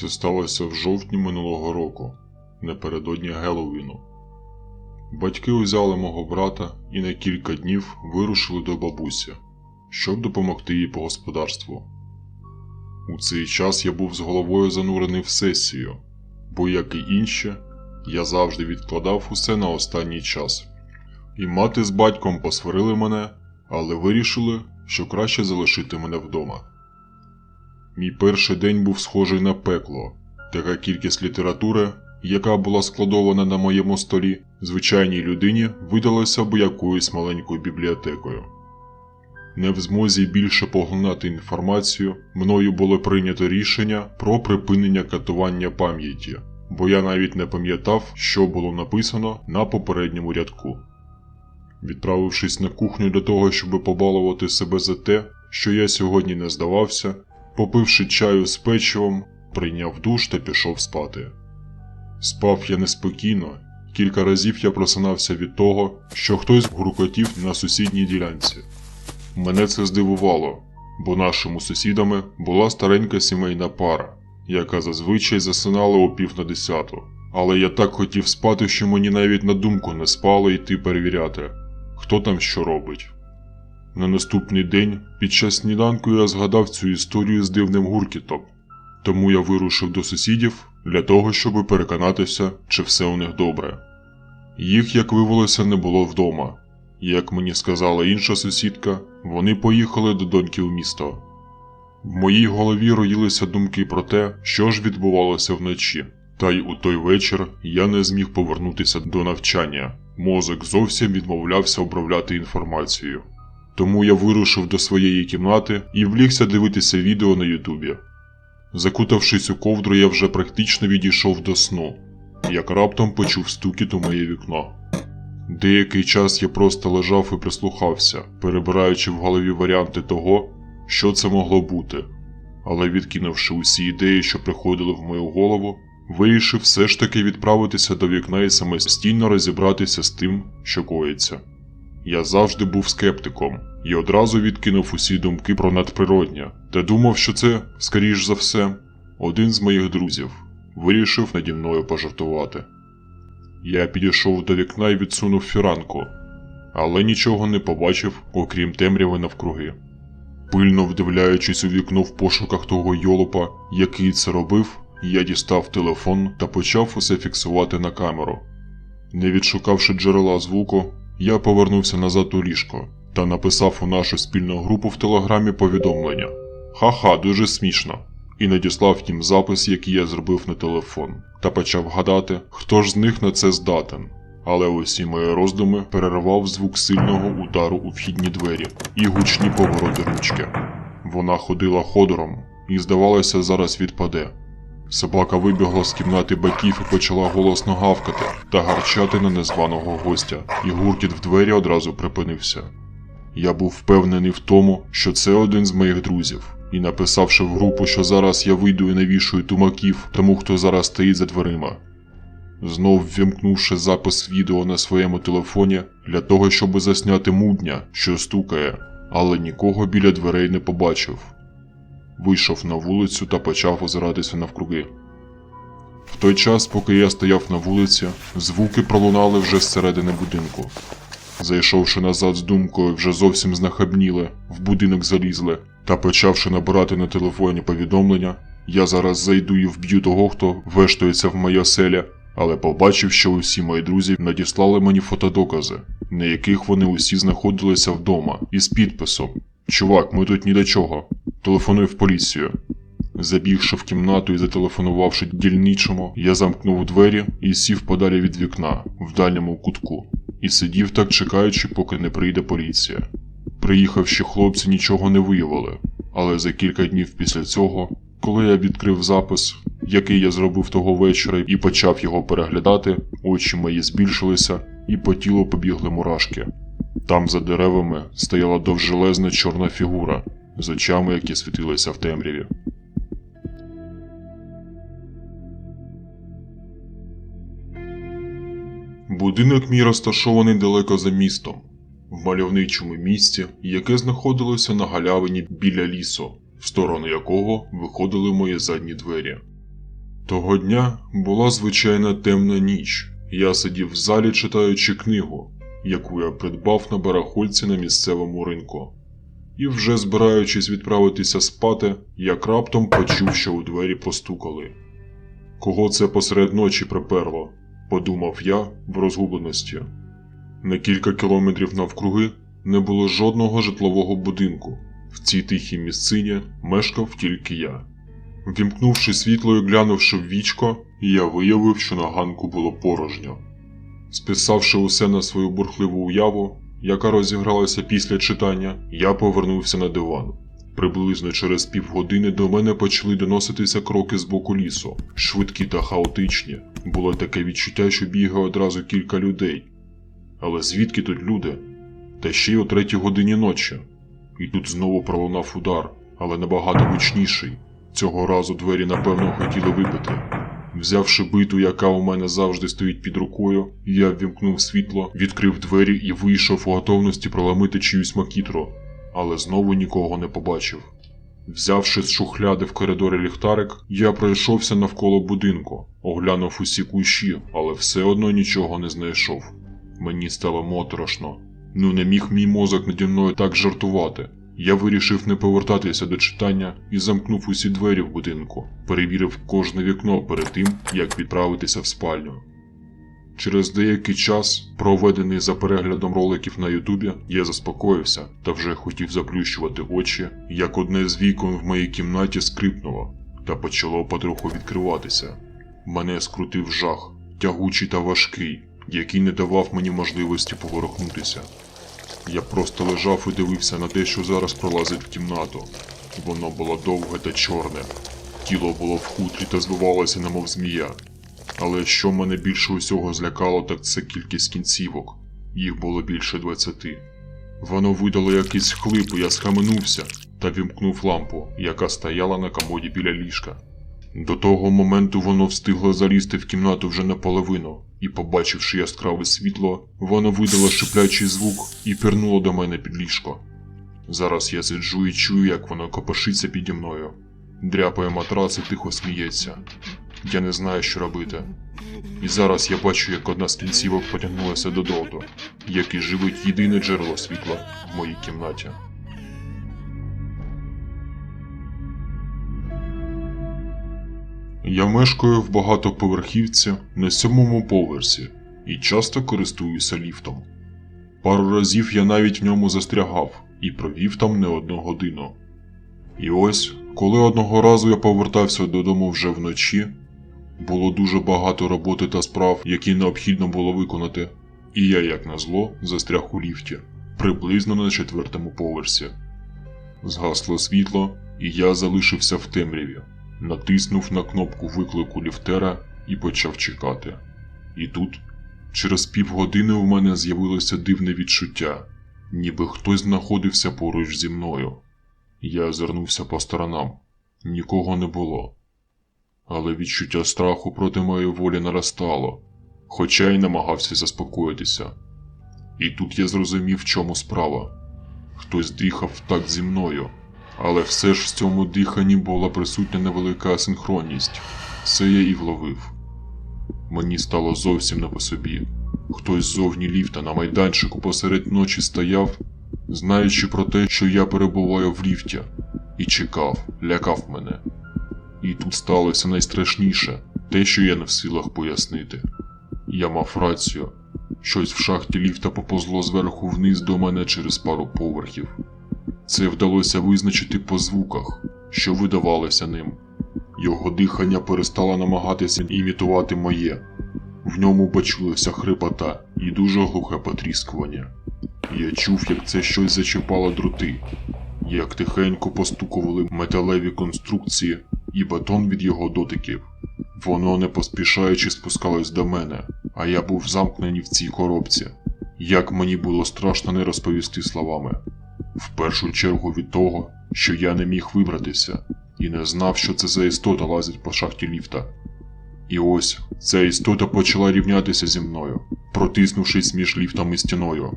Це сталося в жовтні минулого року, напередодні Геловіну. Батьки узяли мого брата і на кілька днів вирушили до бабусі, щоб допомогти їй по господарству. У цей час я був з головою занурений в сесію, бо, як і інші, я завжди відкладав усе на останній час. І мати з батьком посварили мене, але вирішили, що краще залишити мене вдома. Мій перший день був схожий на пекло. Така кількість літератури, яка була складована на моєму столі, звичайній людині видалася б якоюсь маленькою бібліотекою. Не в змозі більше поглинати інформацію, мною було прийнято рішення про припинення катування пам'яті, бо я навіть не пам'ятав, що було написано на попередньому рядку. Відправившись на кухню для того, щоб побалувати себе за те, що я сьогодні не здавався, попивши чаю з печивом, прийняв душ та пішов спати. Спав я неспокійно, кілька разів я просинався від того, що хтось гуркотів на сусідній ділянці. Мене це здивувало, бо нашими сусідами була старенька сімейна пара, яка зазвичай засинала о пів на десяту. Але я так хотів спати, що мені навіть на думку не спало йти перевіряти, хто там що робить. На наступний день під час сніданку я згадав цю історію з дивним гуркітом, тому я вирушив до сусідів для того, щоб переконатися, чи все у них добре. Їх, як виявилося, не було вдома. Як мені сказала інша сусідка, вони поїхали до доньки в місто. В моїй голові роїлися думки про те, що ж відбувалося вночі. Та й у той вечір я не зміг повернутися до навчання. Мозок зовсім відмовлявся обробляти інформацію. Тому я вирушив до своєї кімнати і влігся дивитися відео на Ютубі. Закутавшись у ковдру, я вже практично відійшов до сну, як раптом почув стукіт у моє вікно. Деякий час я просто лежав і прислухався, перебираючи в голові варіанти того, що це могло бути. Але відкинувши усі ідеї, що приходили в мою голову, вирішив все ж таки відправитися до вікна і самостійно розібратися з тим, що коїться. Я завжди був скептиком і одразу відкинув усі думки про надприроднє, та думав, що це, скоріш за все, один з моїх друзів вирішив наді мною пожартувати. Я підійшов до вікна і відсунув фіранку, але нічого не побачив, окрім темряви навкруги. Пильно вдивляючись у вікно в пошуках того йолопа, який це робив, я дістав телефон та почав усе фіксувати на камеру. Не відшукавши джерела звуку, я повернувся назад у ліжко та написав у нашу спільну групу в телеграмі повідомлення Ха-ха, дуже смішно. І надіслав їм запис, який я зробив на телефон, та почав гадати, хто ж з них на це здатен. Але усі мої роздуми перервав звук сильного удару у вхідні двері і гучні повороти ручки. Вона ходила ходором і, здавалося, зараз відпаде. Собака вибігла з кімнати батьків і почала голосно гавкати та гарчати на незваного гостя, і гуркіт в двері одразу припинився. Я був впевнений в тому, що це один з моїх друзів, і написавши в групу, що зараз я вийду і навішую тумаків тому, хто зараз стоїть за дверима. Знов ввімкнувши запис відео на своєму телефоні для того, щоб засняти мудня, що стукає, але нікого біля дверей не побачив. Вийшов на вулицю та почав озиратися навкруги. В той час, поки я стояв на вулиці, звуки пролунали вже зсередини будинку. Зайшовши назад з думкою, вже зовсім знахабніли, в будинок залізли, та почавши набирати на телефоні повідомлення, я зараз зайду і вб'ю того, хто вештується в моїй оселі, але побачив, що усі мої друзі надіслали мені фотодокази, на яких вони усі знаходилися вдома, із підписом Чувак, ми тут ні до чого. Телефонуй в поліцію. Забігши в кімнату і зателефонувавши дільничому, я замкнув двері і сів подалі від вікна, в дальньому кутку, і сидів так чекаючи, поки не прийде поліція. Приїхавши хлопці нічого не виявили, але за кілька днів після цього, коли я відкрив запис, який я зробив того вечора, і почав його переглядати, очі мої збільшилися, і по тілу побігли мурашки. Там за деревами стояла довжелезна чорна фігура з очами, які світилися в темряві. Будинок мій розташований далеко за містом, в мальовничому місці, яке знаходилося на галявині біля лісу, в сторону якого виходили мої задні двері. Того дня була звичайна темна ніч. Я сидів в залі, читаючи книгу, яку я придбав на барахольці на місцевому ринку. І вже збираючись відправитися спати, як раптом почув, що у двері постукали. Кого це посеред ночі приперло? подумав я в розгубленості. На кілька кілометрів навкруги не було жодного житлового будинку. В цій тихій місцині мешкав тільки я. Вімкнувши світло і глянувши в вічко, я виявив, що на ганку було порожньо. Списавши усе на свою бурхливу уяву, яка розігралася після читання, я повернувся на диван. Приблизно через півгодини до мене почали доноситися кроки з боку лісу, швидкі та хаотичні. Було таке відчуття, що бігає одразу кілька людей. Але звідки тут люди? Та ще й о третій годині ночі. І тут знову пролунав удар, але набагато гучніший. Цього разу двері напевно хотіли вибити. Взявши биту, яка у мене завжди стоїть під рукою, я ввімкнув світло, відкрив двері і вийшов у готовності проламити чиюсь макітру, але знову нікого не побачив. Взявши з шухляди в коридорі ліхтарик, я пройшовся навколо будинку, оглянув усі кущі, але все одно нічого не знайшов. Мені стало моторошно. Ну не міг мій мозок наді мною так жартувати. Я вирішив не повертатися до читання і замкнув усі двері в будинку, перевірив кожне вікно перед тим, як відправитися в спальню. Через деякий час, проведений за переглядом роликів на Ютубі, я заспокоївся та вже хотів заплющувати очі, як одне з вікон в моїй кімнаті скрипнуло та почало потроху відкриватися. Мене скрутив жах, тягучий та важкий, який не давав мені можливості поворухнутися. Я просто лежав і дивився на те, що зараз пролазить в кімнату. Воно було довге та чорне. Тіло було в хутрі та звивалося, немов змія. Але що мене більше усього злякало, так це кількість кінцівок. Їх було більше двадцяти. Воно видало якийсь хлип, і я схаменувся та вімкнув лампу, яка стояла на комоді біля ліжка. До того моменту воно встигло залізти в кімнату вже наполовину, і, побачивши яскраве світло, воно видало шиплячий звук і пірнуло до мене під ліжко. Зараз я сиджу і чую, як воно копошиться піді мною. Дряпає матрас і тихо сміється. Я не знаю, що робити. І зараз я бачу, як одна з кінцівок потягнулася до дроту, який живить єдине джерело світла в моїй кімнаті. Я мешкаю в багатоповерхівці на сьомому поверсі і часто користуюся ліфтом. Пару разів я навіть в ньому застрягав і провів там не одну годину. І ось, коли одного разу я повертався додому вже вночі, було дуже багато роботи та справ, які необхідно було виконати, і я, як назло, застряг у ліфті, приблизно на четвертому поверсі. Згасло світло, і я залишився в темряві натиснув на кнопку виклику ліфтера і почав чекати. І тут, через півгодини, у мене з'явилося дивне відчуття, ніби хтось знаходився поруч зі мною. Я озирнувся по сторонам, нікого не було. Але відчуття страху проти моєї волі наростало, хоча й намагався заспокоїтися. І тут я зрозумів, в чому справа. Хтось дихав так зі мною. Але все ж в цьому диханні була присутня невелика асинхронність. Це я і вловив. Мені стало зовсім не по собі. Хтось ззовні ліфта на майданчику посеред ночі стояв, знаючи про те, що я перебуваю в ліфті, і чекав, лякав мене. І тут сталося найстрашніше те, що я не в силах пояснити. Я мав рацію. Щось в шахті ліфта поповзло зверху вниз до мене через пару поверхів. Це вдалося визначити по звуках, що видавалося ним. Його дихання перестало намагатися імітувати моє. В ньому бачилася хрипота і дуже глухе потріскування. Я чув, як це щось зачіпало дроти, як тихенько постукували металеві конструкції і батон від його дотиків. Воно не поспішаючи спускалось до мене, а я був замкнений в цій коробці. Як мені було страшно не розповісти словами. В першу чергу від того, що я не міг вибратися і не знав, що це за істота лазить по шахті ліфта. І ось ця істота почала рівнятися зі мною, протиснувшись між ліфтом і стіною.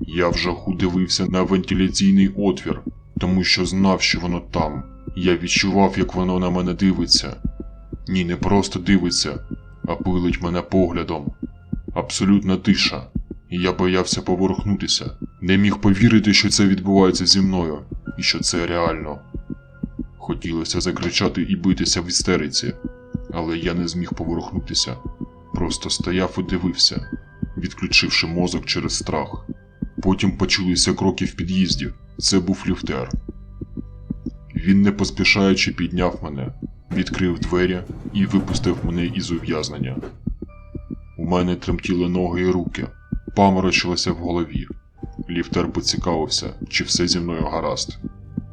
Я в жаху дивився на вентиляційний отвір, тому що знав, що воно там. Я відчував, як воно на мене дивиться. Ні, не просто дивиться, а пилить мене поглядом. Абсолютна тиша, і я боявся поворухнутися. Не міг повірити, що це відбувається зі мною, і що це реально. Хотілося закричати і битися в істериці, але я не зміг поворухнутися. Просто стояв і дивився, відключивши мозок через страх. Потім почулися кроки в під'їзді. Це був ліфтер. Він не поспішаючи підняв мене, відкрив двері і випустив мене із ув'язнення. У мене тремтіли ноги і руки, паморочилося в голові. Ліфтер поцікавився, чи все зі мною гаразд.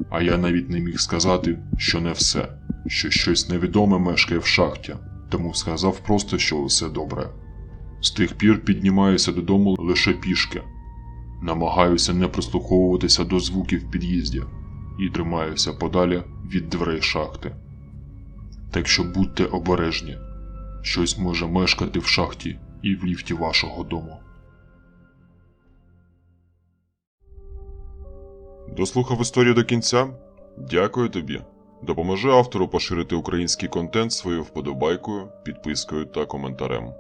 А я навіть не міг сказати, що не все, що щось невідоме мешкає в шахті, тому сказав просто, що все добре. З тих пір піднімаюся додому лише пішки. Намагаюся не прислуховуватися до звуків в під'їзді і тримаюся подалі від дверей шахти. Так що будьте обережні, щось може мешкати в шахті і в ліфті вашого дому. Дослухав історію до кінця? Дякую тобі. Допоможи автору поширити український контент своєю вподобайкою, підпискою та коментарем.